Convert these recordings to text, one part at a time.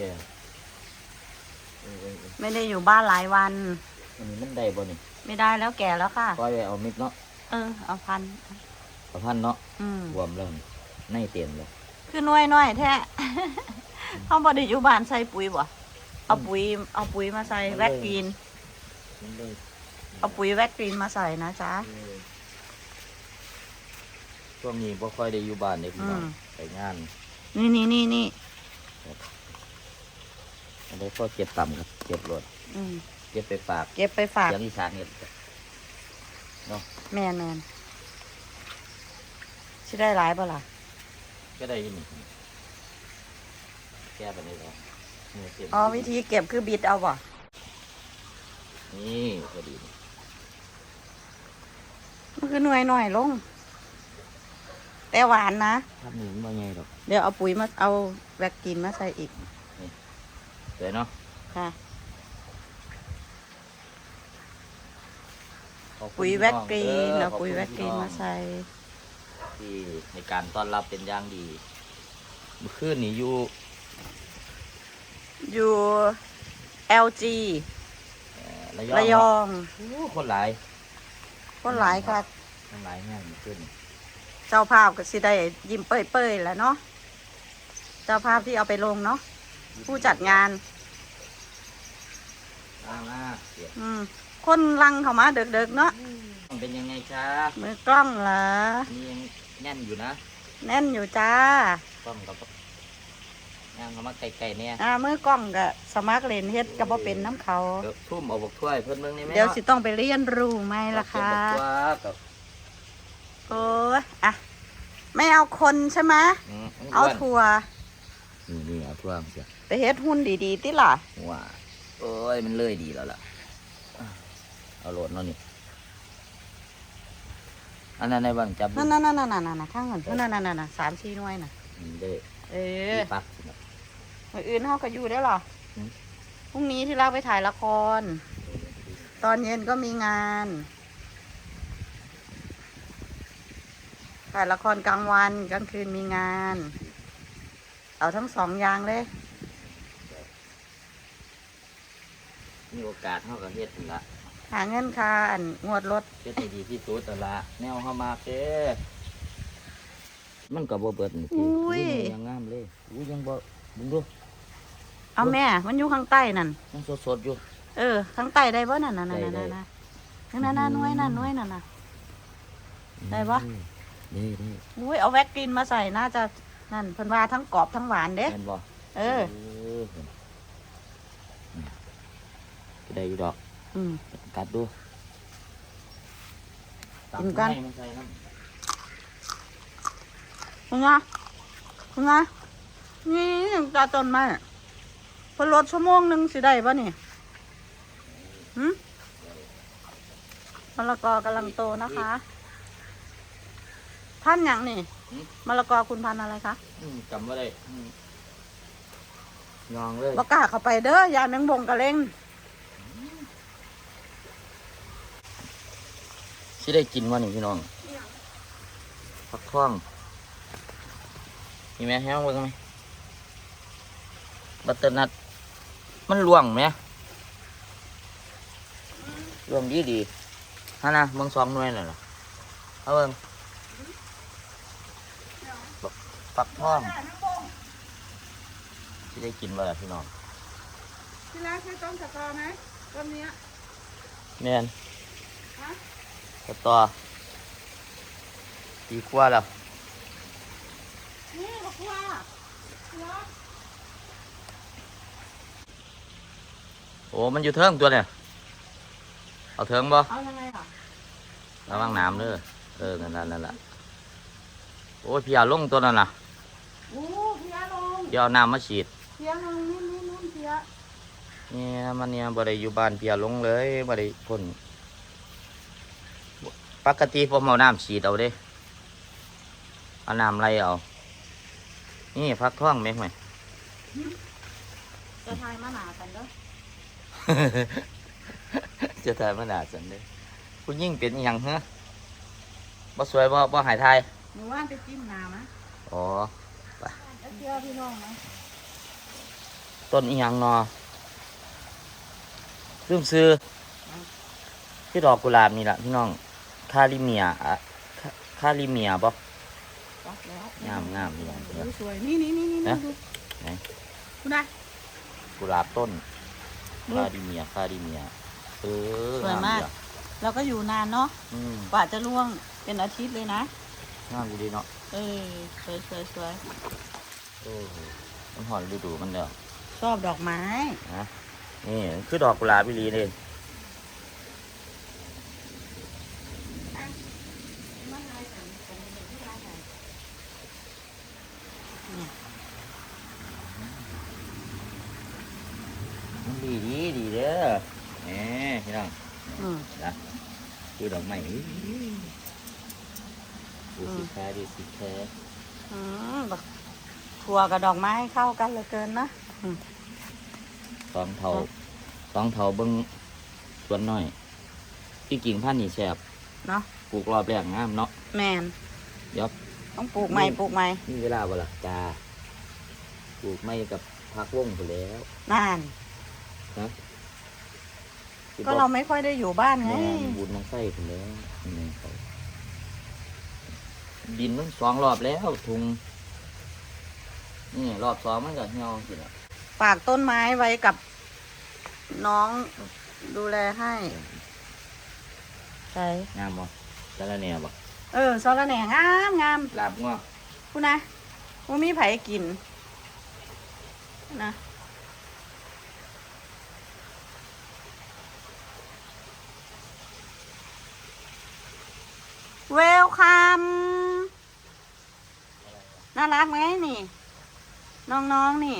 ก่เออเออเออไม่ได้อยู่บ้านหลายวัน อันนี้มันได้บ่นี่ไม่ได้แล้วแก่แล้วค่ะ ปล่อยไว้เอามิดเนาะเออ เอาพัน เอาพันเนาะอืมรวมแล้วนี่ในเต็มเลยคือน้อยน้อยๆแท้เขาบไดิอยู่บ้านใส่ปุ๋ยบ่เอาปุ๋ย เอาปุ๋ยมาใส่แวกกรีน มันเลยเอาปุ๋ยแวกกรีนมาใส่นะจ๊ะ เออช่วงนี้บ่ค่อยได้อยู่บ้านเด็กพี่น้องอืม ไปงาน นี่นี่นี่นี่ อันนี้ก็เก็บต่ำครับ เก็บรถอืมเก็บไปฝากเก็บไปฝาก เสียงอีสานเนี่ยเนาะแมนแมนชิได้หลายป่ะล่ะก็ได้ยินแก้ไปได้แล้วนี่เก็บอ๋อวิธีเก็บคือบิดเอาบ่นี่พอดีมันคือหน่วยหน่อยลง แต่หวานนะ ทำหนึ่งว่าไงหรอก เดี๋ยวเอาปุ๋ยมาเอาแวกกรีนมาใส่อีก สวยเนาะค่ะ ขอบคุณปุ๋ยพี่แวกกรีนออเอาขอบปุ๋ยคุณแวกกรีนพี่องมาใส่ ที่ในการต้อนรับเป็นอย่างดีเมื่อคืนนี้อยู่ อยู่ LG เอ่อระยองระยองโอ้คนหลาย คนหลายค่ะ คนหลายแห้งเมื่อคืนนี้เจ้าภาพก็สิได้ยิ้มเป้ยๆแหล้วเนาะ เจ้าภาพที่เอาไปลงเนาะ ผู้จัดงาน มามาเสียอืม คนลังเข้ามาเด็กๆเนาะเป็นยังไงครับมือกล้องเหรอ นี่ยังแน่นอยู่นะแน่นอยู่จ้ากล้องกับย่างเขามาไกลๆเนี่ยอ่ามือกล้องก็สมัครเล่นเฮ็ดก็บ่เป็นน้ำเขา เดี๋ยวทุ่มเอาบกถ้วยเพิ่นเมืองนี่ไหมเดี๋ยวสิต้องไปเรียนรู้ไหมล่ะคะเก็บบักทั่วกับโอ้ยอะ ไม่เอาคนใช่ไหมอืมเอาวนถั่ว นี่นี่เอาทั่วมาเสียไปเฮ็ดหุ้นดีๆติล่ะว้าโอ้ยมันเลยดีแล้วล่ะ เอาโหลดเนาะนี่ อันนั้นในบ้านจับดูนั่นนั่นนั่นนั่นนั่นข้างเงินนั่นนั่นนั่นสามสี่หน่วยน่ะอืมได้เอมีอปักสิครับมื้ออื่นเฮาก็อยู่ได้อเหรออืมพรุ่งนี้ที่เราไปถ่ายละคร ตอนเย็นก็มีงาน ถ่ายละครกลางวันกลางคืนมีงาน เอาทั้งสองอย่างเลย มีโอกาสเท่ากับเฮ็ดนั่นละหาเงินค่าอันงวดรถเฮ็ดให้ดีที่สุดนั่นละแนวเข้ามาเด้มันก็บ่เบิดนี่สิอุ้ยมันยังงามเลยอุ้ยยังบ่มึงดูเอาแม่ มันอยู่ข้างใต้นั่นยังสดๆอยู่ เออ ข้างใต้ได้บ่นั่นน่ะนั่นได้น่ะได้นั่นน่ะนั่นน่ะน้อยนั่นน้อยนั่นน่ะได้ปะนี่นี่อุ้ยเอาแว็กกรีนมาใส่น่าจะ นั่นเพิ่นว่าทั้งกรอบทั้งหวานเด้ แม่นบ่เออก็ได้อยู่ดอกอืม กัดดูกินกัน ตำให้มันใส่น้คุณไงคุณไงนี่ยังตาต้นไม้เพิ่นลดชั่วโมงหนึงสิได้ป่ะนี่หืมมะละกอกำลังโตนะคะ ท่านอย่างนี่ มะละกอคุณพันธุ์อะไรคะำอืมจำว่าได้อืมยองเลยบอกกล้าเข้าไปเด้อยาแมงบงกระเลงสิได้กินวะนี่พี่น้องผักท่องมีไหมแห้งเบิ่งไหมบัตเตอร์นัทมันล่วงไหมล่วงดีดีฮะนะเบิ่งสองหน่วยน่ะเหรอเอาเบิ่งบั กผักท่องสิได้กินบ่ล่ะพี่น้องที่ร้านใช้ต้นสตอไหมต้นเนี้ยแม่นฮะสตอปีกว่าแล้วนี่บอกว่าเหรอโอ้มันอยู่เทิงตัวเนี่ย เอาเทิงบ่เอายังไงอะระวังน้ำเด้อเออนั่นนั่นนั่นละโอ้ยพี่เอาลงตัวนั่นน่ะโอ้เพียลงพี่เอาน้ำมาฉีดเพียลงนี่นี่นู่นเพียเนี่ยมันเนี่ยบ่ได้อยู่บ้านพี่เอาลงเลยบ่ได้พ่นปกติผมเอาน้ำฉีดเอาเด้เอาน้ำไหลเอา นี่พักท้องไหมไหมจะทายมาหนากันเด้อจะถ่ายมาหนาสันเด้อผู้ยิ่งเป็นอหย่างฮะบ่สวยบ่บ่หายทายหนูว่านไปจิ้มหนามะอ๋อแล้ว เพียพี่น้องไหมต้นอีหยังนอลืมซื้อที่ดอกกุหลาบนี่แหละพี่น้องคาริเมียอะคาคาริเมียบ่จับแล้วงามงามนี่เดี๋ยวสวยนี่นี่นี่นี่นะดูไหนคุณนะ กุหลาบต้นดูคาริเมียคาริเมียเออสวยมาก งดีอะเราก็อยู่นานเนาะอืมกว่าจะร่วงเป็นอาทิตย์เลยนะ งามดีเนาะเออสวยสวยสวยโอ้โห มันหอนฤดูมันเด้อชอบดอกไม้นะนี่คือดอกกุหลาบวิลีเลยมันดีดีดีเด้อแหมพี่น้องอืมนะคือดอกไม้อื้อดูสิแค่ดูสิแค่อืมบัก ถั่วกับดอกไม้เข้ากันเหลือเกินนะอืมสองเท่าครับสองเท่าเบิ้งสวนหน่อยที่กิ่งพันธุ์นี่แสบเนาะปลูกรอบแรกงามเนาะแมนเดี๋ยวต้องปลูกใหม่ปลูกใหม่มีเวลาบ่ล่ะจ้าปลูกไม่กับพักวงไปแล้วนานนะก็เราไม่ค่อยได้อยู่บ้านไงแม่นบุญน้องไส้ไปแล้วนี่เขาดินมันสองรอบแล้วทุง นี่รอบสองมันก็เหี่ยวสิละฝากต้นไม้ไว้กับน้องดูแลให้ใช่งามบ่แต่ละแนวบ่เออซอละแหน่งามงามลาบง้อคุณนะว่ามีไผกินนะเวลคัมน่ารักไหมนี่ น้องๆนี่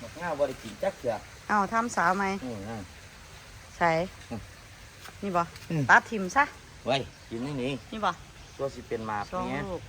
บักง่าบ่ได้กินจักเถื่อเอาทำสาวไหมโอ้ยใส่อืมนี่บ่อืม ตัดทิมซะ ไว้กินนี่นี่นี่บ่ตัวสิเป็นหมากสองเนี้ยลูก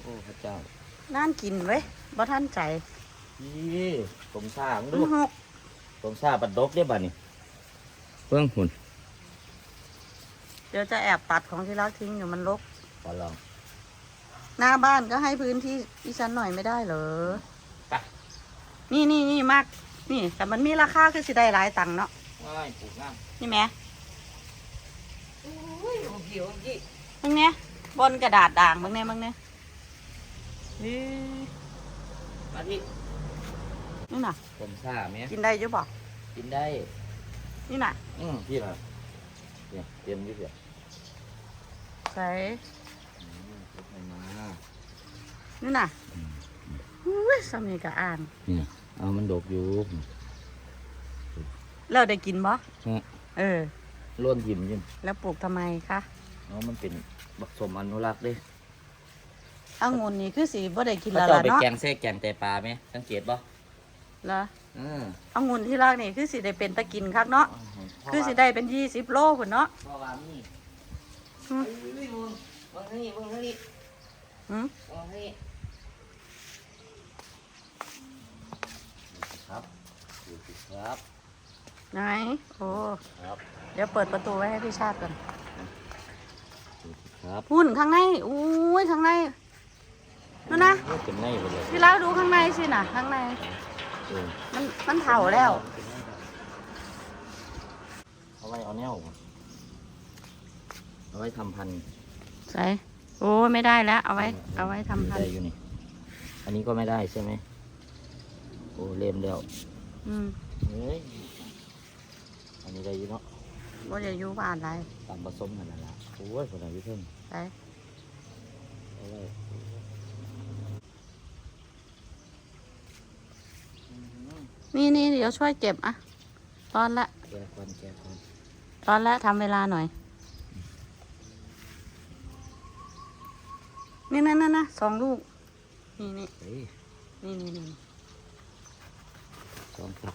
โอ้พระเจ้าน่านกินเว้ยบ่ท่านใจพี่ผมซ่ามึงมัดูนหกผมซ่าปัดดกได้บ่นี่เพิ่งหุ่น เดี๋ยวจะแอบตัดของที่รักทิ้งอยู่มันรกขอลองหน้าบ้านก็ให้พื้นที่ดิฉันหน่อยไม่ได้เหรอ ไปนี่นี่นี่มาก นี่ แต่มันมีราคาคือสิได้หลายตังค์เนาะ ว้ายปลูกงามนี่แหม่อุ้ยของพี่ของพี่มึงเนี้ยบนกระดาษด่างมึงเนี้ยมึงเนี้ยอื้อมาพี่นี่น่ะ ผมซ่าไหมกินได้อยุบอกกินได้ นี่น่ะ อืมพี่ล่ะเนี่ยเตรียมอยี่เพีย ใส่อืมเก็บให้มานี่น่ะอุ้ยสามีกะอ่าน เนี่ยเอามันดกอยู่แล้วได้กินบ่ฮะเออล้วนหิมยิ่งแล้วปลูกทำไมคะเนาะมันเป็นบักสมอนุรักษ์เด้องุ่นนี่คือสีบ่ได้กินเขาแล้วเจ้าล่ะไปเนาะแกงเส้แกงแต่ปลาไหมสังเกตป่ะเหรออืมองุ่นที่รักนี่คือสีได้เป็นตะกินคักเนาะคือสิได้เป็นยี่สิบโลพุ่นเนาะ เพราะว่ามีอืมเอ้ยมึงมึงนี่มึงนี่อืมมึงนี่ครับดูสิครับไหนโอ้ครับเดี๋ยวเปิดประตูไว้ให้พี่ชาติก่อนดูสิครับหุ่นข้างในอุ้ยข้างในนั่นนะโอ้ยเป็นไงไปเลยพี่เล้าดูข้างในสิน่ะ ข้างใน เออมันมันเถ่าแล้วเอาไว้เอาแนว เอาไว้ทำพันธุ์ใส่โอ้ยไม่ได้แล้ว เอาไว้ เอาไว้ทำพันได้ธุ์อยู่นี่ อันนี้ก็ไม่ได้ใช่ไหมโอ้เล่มแล้วอืมเฮ้ยอันนี้ได้อยู่เนาะว่าจะอยู่บ้านอะไรตามผสมกันนั่นแหละโอ้ยคนไหนพี่เพิ่งใส่เอาไว้อืมนี่นี่เดี๋ยวช่วยเก็บอะตอนละแกะก่อนแกะก่อนตอนละทำเวลาหน่อย นี่นั่นนั่นนะสองลูก นี่นี่เฮ้ยนี่นี่นี่สองตัก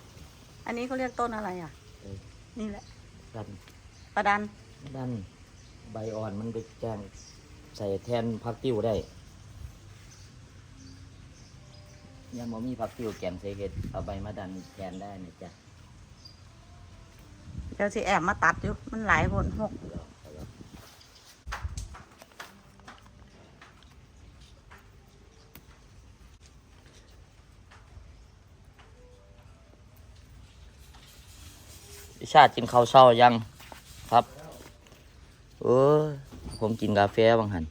อันนี้เขาเรียกต้นอะไรอะ เออนี่แหละดันประดัน ดันใบอ่อนมันไปแกงใส่แทนผักติ้วได้ยังบ่มีผักติ้วแกงใส่เห็ดเอาใบมาดันแทนได้นะจ๊ะเดี๋ยวสิแอบมาตัดอยู่ มันหลายคนหกเอาละเอาละ พี่ชาติกินข้าวเช้ายังครับเออผมกินกาแฟบางหัน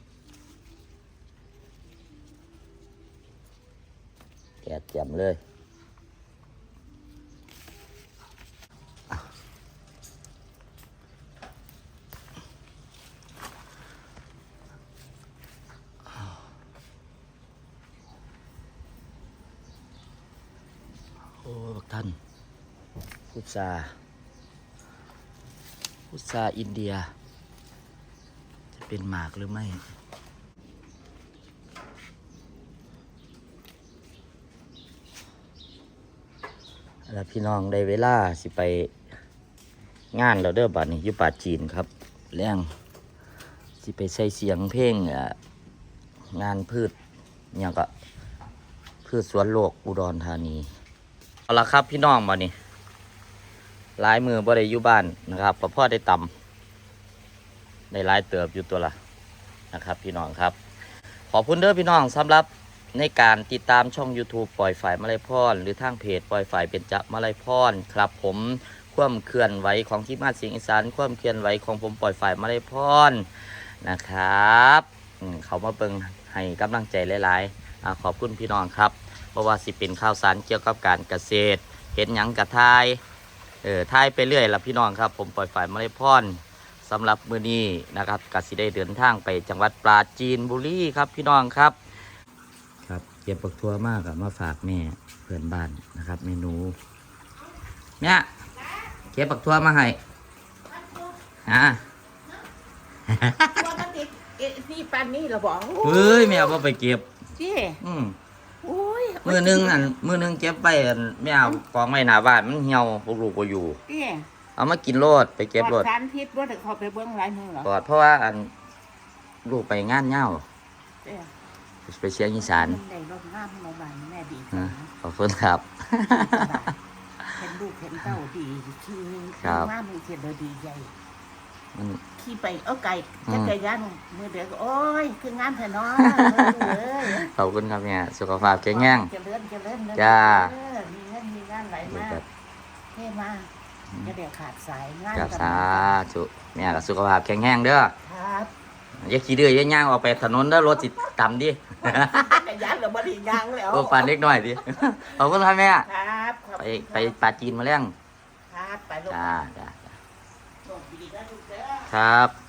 แกะแจ่มเลยโอ้บักท่านพุทรา พุทราอินเดีย จะเป็นหมากหรือไม่แล้วพี่น้องได้เวลาสิไปงานเราเด้อบัดนี้อยู่ป่าจีนครับแรงสิไปใส่เสียงเพลงงานพืชเนี่ยก็พืชสวนโลกอุดรธานี เอาละครับพี่น้องบัดนี้ หลายมือบ่ได้อยู่บ้านนะครับพ่อพ่อได้ตำได้หลายเติบอยู่ตัวละนะครับ พี่น้องครับ ขอบคุณเด้อพี่น้องสำหรับในการติดตามช่อง YouTube ปล่อยฝ่ายมาลัยพรหรือทางเพจปล่อยฝ่ายเป็นจะมาลัยพรครับ ผมความเคลื่อนไหวของทีมงานเสียงอีสานความเคลื่อนไหวของผมปล่อยฝ่ายมาลัยพรนะครับเขามาเบิ่งให้กำลังใจหลายๆอขอบคุณพี่น้องครับเพราะว่าสิเป็นข่าวสารเกี่ยวกับการเกษตร เห็นหยังกระทาย เออทายไปเรื่อยละพี่น้องครับ ผมปล่อยฝ่ายมาลัยพรสำหรับมื้อนี้นะครับกสิได้เดินทางไปจังหวัดปราจีนบุรีครับพี่น้องครับ ครับเก็บปักทัวมากอะมาฝากแม่เพื่อนบ้านนะครับ เมนู เนี่ยเก็บปักทัวมาให้ฮะว่ามันนี่เอ๊ะนี่ปันนี่เราบอกเฮ้ยแม่เอาไปเก็บจี้อืมโอ้ย มือหนึงอันมือหนึงเก็บไปอันแม่เอากองไว้หน้าบ้านมันเหี่ยวพวกลูกก็อยู่จี้เอามากินโลดไปเก็บโลดปลอสารพิษว่าแต่เขาไปเบื้องหลายมือเหรอปลอดเพราะว่าอันลูกไปงานเหย้าเอ๊ะไปเชียงอีสานมันได้รถงามมาบ้านแม่ดีจันะงขอบคุณครับเห็นลูกเห็นเต้าดีขี่ครับงามมือเขียนเลยดีใจ มัน ขี่ไปเอาไก่อืมจักรยานมือเดียวก็โอ้ย คืองามแท้เนาะเอ้ยขอบคุณครับแม่สุขภาพแข็งแรงเจริญเจริญเด้อจ้าเออมีเงินมีงานไหลอยู่มาแบบเท่มากจะได้ขาดสายงานกับกันสาธุแม่ก็สุขภาพแข็งแรงเด้อครับอย่าขี้เดือยอย่าย่างออกไปถนนเด้อรถสิต่ำดิจักรยานเราบริยางแล้วโอ้ปานเล็กน้อยดิขอบคุณครับแม่ครับขอบไปคุณไปปลาจีนมาเลี้ยงครับไปลูกจ้าจ้า ส่งดีนะลูกเด้อ ครับ